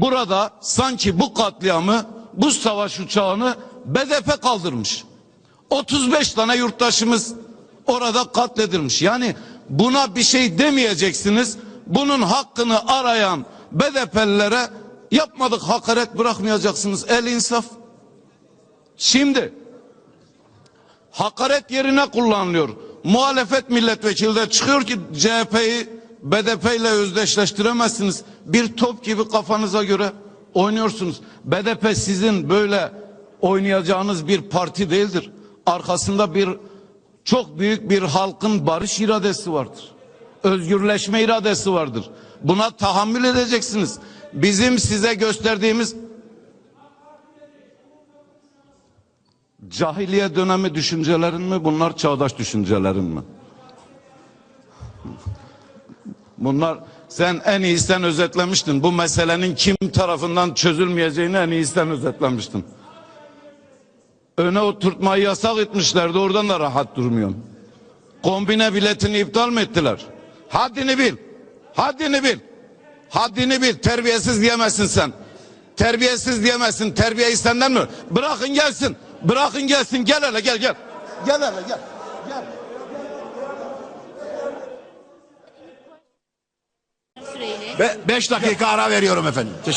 burada sanki bu katliamı, bu savaş uçağını BDP kaldırmış. 35 tane yurttaşımız orada katledilmiş. Yani buna bir şey demeyeceksiniz. Bunun hakkını arayan BDP'lilere yapmadık hakaret bırakmayacaksınız. El insaf. Şimdi hakaret yerine kullanılıyor. Muhalefet milletvekili de çıkıyor ki CHP'yi BDP ile özdeşleştiremezsiniz. Bir top gibi kafanıza göre oynuyorsunuz. BDP sizin böyle oynayacağınız bir parti değildir. Arkasında bir çok büyük bir halkın barış iradesi vardır. Özgürleşme iradesi vardır. Buna tahammül edeceksiniz. Bizim size gösterdiğimiz Cahiliye dönemi düşüncelerin mi bunlar çağdaş düşüncelerin mi? Bunlar sen en iyi sen özetlemiştin. Bu meselenin kim tarafından çözülmeyeceğini en iyi sen özetlemiştin. Öne oturtmayı yasak etmişlerdi oradan da rahat durmuyorsun. Kombine biletini iptal mi ettiler? Haddini bil. Haddini bil. Haddini bil. Terbiyesiz diyemezsin sen. Terbiyesiz diyemezsin. Terbiyeyi senden mi? Bırakın gelsin. Bırakın gelsin. Gel hele gel gel. Gel hele gel. Gel. Süreyle 5 dakika ara veriyorum efendim. Teşekkür